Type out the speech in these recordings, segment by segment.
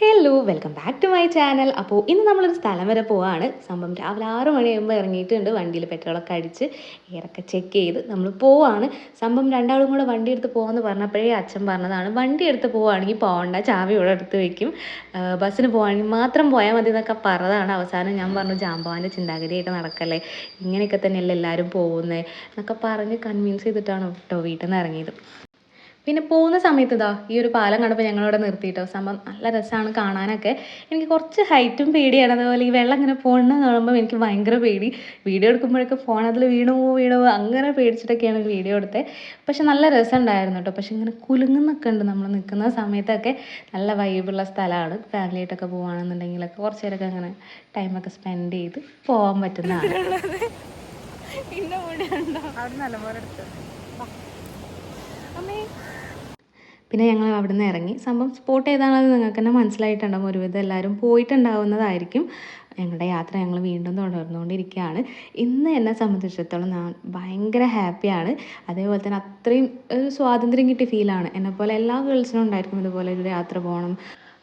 Hello welcome back to my channel അപ്പോൾ ഇന്ന് നമ്മളൊരു സ്ഥലം വരെ പോവാണ്. സംഭവം രാവിലെ ആറ് മണിയാകുമ്പോൾ ഇറങ്ങിയിട്ടുണ്ട്. വണ്ടിയിൽ പെട്രോളൊക്കെ അടിച്ച് എയറൊക്കെ ചെക്ക് ചെയ്ത് നമ്മൾ പോവാണ്. സംഭവം രണ്ടാളും കൂടെ വണ്ടി എടുത്ത് പോകാമെന്ന് പറഞ്ഞപ്പോഴേ അച്ഛൻ പറഞ്ഞതാണ് വണ്ടി എടുത്ത് പോവുകയാണെങ്കിൽ പോകണ്ട ചാവി ഇവിടെ എടുത്ത് വെക്കും. ബസ്സിന് പോവുകയാണെങ്കിൽ മാത്രം പോയാൽ മതി എന്നൊക്കെ പറഞ്ഞതാണ്. അവസാനം ഞാൻ പറഞ്ഞു ജാമ്പവാന്റെ ചിന്താഗതിയായിട്ട് നടക്കല്ലേ? ഇങ്ങനെയൊക്കെ തന്നെയല്ലേ എല്ലാവരും പോകുന്നത് എന്നൊക്കെ പറഞ്ഞ് കൺവിൻസ് ചെയ്തിട്ടാണ് കേട്ടോ വീട്ടിൽ നിന്ന് ഇറങ്ങിയത്. പിന്നെ പോകുന്ന സമയത്ത് ഇതാ ഈ ഒരു പാലം കണ്ടപ്പോൾ ഞങ്ങളിവിടെ നിർത്തിയിട്ടോ സംഭവം നല്ല രസമാണ് കാണാനൊക്കെ. എനിക്ക് കുറച്ച് ഹൈറ്റും പേടിയാണ്. അതുപോലെ ഈ വെള്ളം ഇങ്ങനെ പോകുന്നത് കാണുമ്പോൾ എനിക്ക് ഭയങ്കര പേടി. വീഡിയോ എടുക്കുമ്പോഴൊക്കെ ഫോൺ അതിൽ വീണു വീണു അങ്ങനെ പേടിച്ചിട്ടൊക്കെയാണ് വീഡിയോ എടുത്തത് പക്ഷെ നല്ല രസമുണ്ടായിരുന്നു കേട്ടോ പക്ഷെ ഇങ്ങനെ കുലുങ്ങുന്നൊക്കെ ഉണ്ട് നമ്മൾ നിൽക്കുന്ന സമയത്തൊക്കെ. നല്ല വൈബുള്ള സ്ഥലമാണ്. ഫാമിലിയായിട്ടൊക്കെ പോവുകയാണെന്നുണ്ടെങ്കിലൊക്കെ കുറച്ച് നേരമൊക്കെ അങ്ങനെ ടൈമൊക്കെ സ്പെൻഡ് ചെയ്ത് പോകാൻ പറ്റുന്നതാണ് പിന്നെ ഞങ്ങൾ അവിടെ നിന്ന് ഇറങ്ങി. സംഭവം സ്പോട്ട് ഏതാണെന്ന് നിങ്ങൾക്ക് തന്നെ മനസ്സിലായിട്ടുണ്ടാകും ഒരുവിധം എല്ലാവരും പോയിട്ടുണ്ടാവുന്നതായിരിക്കും. ഞങ്ങളുടെ യാത്ര ഞങ്ങൾ വീണ്ടും തുടർന്നുകൊണ്ടിരിക്കുകയാണ്. ഇന്ന് എന്നെ സംബന്ധിച്ചിടത്തോളം ഞാൻ ഭയങ്കര ഹാപ്പിയാണ് അതേപോലെ തന്നെ അത്രയും ഒരു സ്വാതന്ത്ര്യം കിട്ടിയ ഫീലാണ് എന്നെപ്പോലെ എല്ലാ ഗേൾസിനും ഉണ്ടായിരിക്കും ഇതുപോലെ ഒരു യാത്ര പോകണം.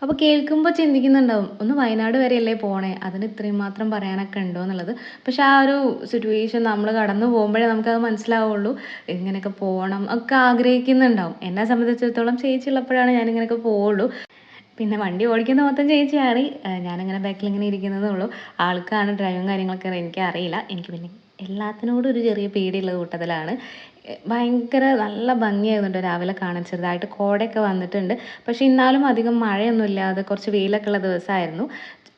അപ്പോൾ കേൾക്കുമ്പോൾ ചിന്തിക്കുന്നുണ്ടാവും ഒന്ന് വയനാട് വരെയല്ലേ പോണേ? അതിന് ഇത്രയും മാത്രം പറയാനൊക്കെ ഉണ്ടോ? എന്നുള്ളത്. പക്ഷെ ആ ഒരു സിറ്റുവേഷൻ നമ്മൾ കടന്നു പോകുമ്പോഴേ നമുക്കത് മനസ്സിലാവുള്ളൂ. ഇങ്ങനെയൊക്കെ പോകണം ഒക്കെ ആഗ്രഹിക്കുന്നുണ്ടാവും. എന്നെ സംബന്ധിച്ചിടത്തോളം ചേച്ചിയുള്ളപ്പോഴാണ് ഞാനിങ്ങനെയൊക്കെ പോവുള്ളൂ. പിന്നെ വണ്ടി ഓടിക്കുന്ന മൊത്തം ചേച്ചിയാണ് ഞാനിങ്ങനെ ബാക്കിൽ ഇങ്ങനെ ഇരിക്കുന്നതേ ഉള്ളൂ. ആൾക്കാണ് ഡ്രൈവും കാര്യങ്ങളൊക്കെ. എനിക്ക് അറിയില്ല എനിക്ക് പിന്നെ എല്ലാത്തിനോടും ഒരു ചെറിയ പേടിയുള്ള കൂട്ടത്തിലാണ്. ഭയങ്കര നല്ല ഭംഗിയായിരുന്നു രാവിലെ കാണാൻ ചെറുതായിട്ട്. കോടയൊക്കെ വന്നിട്ടുണ്ട്. പക്ഷേ ഇന്നാലും അധികം മഴയൊന്നും ഇല്ലാതെ കുറച്ച് വെയിലൊക്കെ ഉള്ള ദിവസമായിരുന്നു.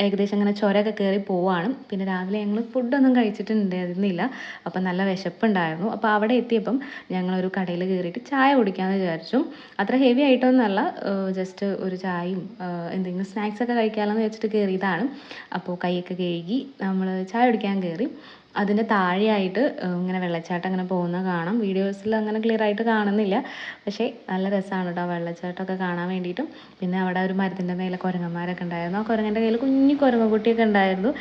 ഏകദേശം അങ്ങനെ ചുരമൊക്കെ കയറി പോവാണ്. പിന്നെ രാവിലെ ഞങ്ങൾ ഫുഡൊന്നും കഴിച്ചിട്ടുണ്ടായിരുന്നില്ല അപ്പം നല്ല വിശപ്പുണ്ടായിരുന്നു. അപ്പോൾ അവിടെ എത്തിയപ്പം ഞങ്ങളൊരു കടയിൽ കയറിയിട്ട് ചായ കുടിക്കാമെന്ന് വിചാരിച്ചു. അത്ര ഹെവി ആയിട്ടൊന്നുമല്ല. ജസ്റ്റ് ഒരു ചായയും എന്തെങ്കിലും സ്നാക്സൊക്കെ കഴിക്കാമെന്ന് വെച്ചിട്ട് കയറിയതാണ്. അപ്പോൾ കൈയൊക്കെ കഴുകി നമ്മൾ ചായ കുടിക്കാൻ കയറി. അതിന്റെ താഴെയായിട്ട് ഇങ്ങനെ വെള്ളച്ചാട്ടം ഇങ്ങനെ പോകുന്നത് കാണാം. വീഡിയോസിൽ അങ്ങനെ ക്ലിയർ ആയിട്ട് കാണുന്നില്ല. പക്ഷേ നല്ല രസമാണ് കേട്ടോ വെള്ളച്ചാട്ടമൊക്കെ കാണാൻ വേണ്ടിയിട്ടും. പിന്നെ അവിടെ ഒരു മരത്തിന്റെ മേലെ കുരങ്ങന്മാരൊക്കെ ഉണ്ടായിരുന്നു. ആ കുരങ്ങന്റെ കയ്യിൽ കുഞ്ഞു കുരങ്ങുകുട്ടിയൊക്കെ ഉണ്ടായിരുന്നു.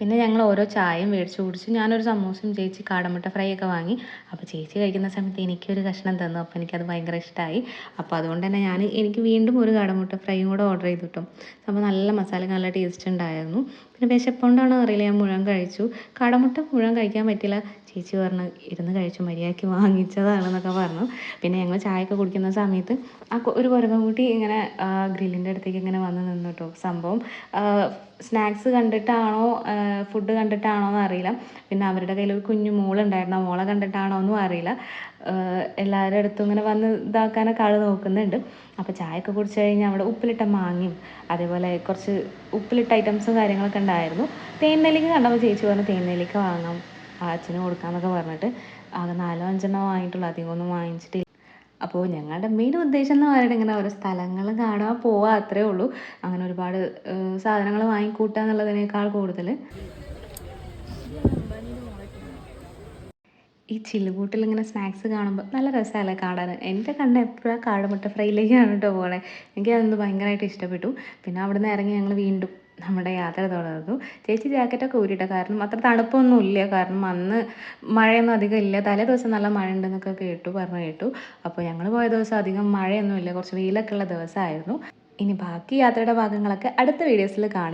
പിന്നെ ഞങ്ങൾ ഓരോ ചായയും മേടിച്ച് കുടിച്ചു. ഞാനൊരു സമൂസയും ചേച്ചി കാടമുട്ട ഫ്രൈ ഒക്കെ വാങ്ങി. അപ്പോൾ ചേച്ചി കഴിക്കുന്ന സമയത്ത് എനിക്കൊരു കഷ്ണം തന്നു. അപ്പോൾ എനിക്കത് ഭയങ്കര ഇഷ്ടമായി അപ്പോൾ അതുകൊണ്ട് തന്നെ ഞാൻ എനിക്ക് വീണ്ടും ഒരു കാടമുട്ട ഫ്രൈയും കൂടെ ഓർഡർ ചെയ്തു കിട്ടും അപ്പോൾ നല്ല മസാല നല്ല ടേസ്റ്റ് ഉണ്ടായിരുന്നു. പിന്നെ വിശപ്പുകൊണ്ടാണോ അറിയില്ല. ഞാൻ മുഴുവൻ കഴിച്ചു. കടമുട്ട മുഴുവൻ കഴിക്കാൻ പറ്റില്ല ചേച്ചി പറഞ്ഞു ഇരുന്ന് കഴിച്ചു മര്യാദയ്ക്ക് വാങ്ങിച്ചതാണെന്നൊക്കെ പറഞ്ഞു. പിന്നെ ഞങ്ങൾ ചായയൊക്കെ കുടിക്കുന്ന സമയത്ത് ആ ഒരു കുരങ്ങൻകുട്ടി ഇങ്ങനെ ഗ്രില്ലിന്റെ അടുത്തേക്ക് ഇങ്ങനെ വന്ന് നിന്നു കേട്ടോ സംഭവം സ്നാക്സ് കണ്ടിട്ടാണോ ഫുഡ് കണ്ടിട്ടാണോ എന്ന് അറിയില്ല. പിന്നെ അവരുടെ കയ്യിൽ ഒരു കുഞ്ഞു മോളുണ്ടായിരുന്നു. മോളെ കണ്ടിട്ടാണോ എന്നും അറിയില്ല. എല്ലാവരുടെ അടുത്തും ഇങ്ങനെ വന്ന് ഇതാക്കാനൊക്കെ ആൾ നോക്കുന്നുണ്ട്. അപ്പോൾ ചായയൊക്കെ കുടിച്ചു കഴിഞ്ഞാൽ അവിടെ ഉപ്പിലിട്ട മാങ്ങയും അതേപോലെ കുറച്ച് ഉപ്പിലിട്ട ഐറ്റംസും കാര്യങ്ങളൊക്കെ ഉണ്ടായിരുന്നു. തേൻനെല്ലിക്ക കണ്ടപ്പോൾ ചേച്ചി പറഞ്ഞു തേൻനെല്ലിക്ക വാങ്ങാം അച്ഛന് കൊടുക്കാമെന്നൊക്കെ പറഞ്ഞിട്ട് ആകെ നാലോ അഞ്ചെണ്ണം വാങ്ങിയിട്ടുള്ളൂ അധികമൊന്നും വാങ്ങിച്ചിട്ടില്ല. അപ്പോൾ ഞങ്ങളുടെ മെയിൻ ഉദ്ദേശം എന്ന് പറയുന്നത് ഇങ്ങനെ ഓരോ സ്ഥലങ്ങൾ കാണാൻ പോവുക അത്രേ ഉള്ളൂ. അങ്ങനെ ഒരുപാട് സാധനങ്ങൾ വാങ്ങിക്കൂട്ടുക എന്നുള്ളതിനേക്കാൾ കൂടുതൽ. ഈ ചില്ലുകൂട്ടിൽ ഇങ്ങനെ സ്നാക്സ് കാണുമ്പോൾ നല്ല രസമല്ലേ കാണാൻ. എന്റെ കണ്ണ് എപ്പോഴും കാടമുട്ട ഫ്രൈയിലേക്കാണ് കേട്ടോ പോകണേ എനിക്ക് അതൊന്ന് ഭയങ്കരമായിട്ട് ഇഷ്ടപ്പെട്ടു. പിന്നെ അവിടെ നിന്ന് ഇറങ്ങി ഞങ്ങൾ വീണ്ടും നമ്മുടെ യാത്ര തുടർന്നു. ചേച്ചി ജാക്കറ്റൊക്കെ ഊരിട്ടോ കാരണം അത്ര തണുപ്പൊന്നും ഇല്ല. കാരണം അന്ന് മഴയൊന്നും അധികം ഇല്ല. തലേ ദിവസം നല്ല മഴ ഉണ്ടെന്നൊക്കെ കേട്ടു പറഞ്ഞു കേട്ടു. അപ്പോൾ ഞങ്ങൾ പോയ ദിവസം അധികം മഴയൊന്നും ഇല്ല. കുറച്ച് വെയിലൊക്കെ ഉള്ള ദിവസമായിരുന്നു. ഇനി ബാക്കി യാത്രയുടെ ഭാഗങ്ങളൊക്കെ അടുത്ത വീഡിയോസിൽ കാണാം.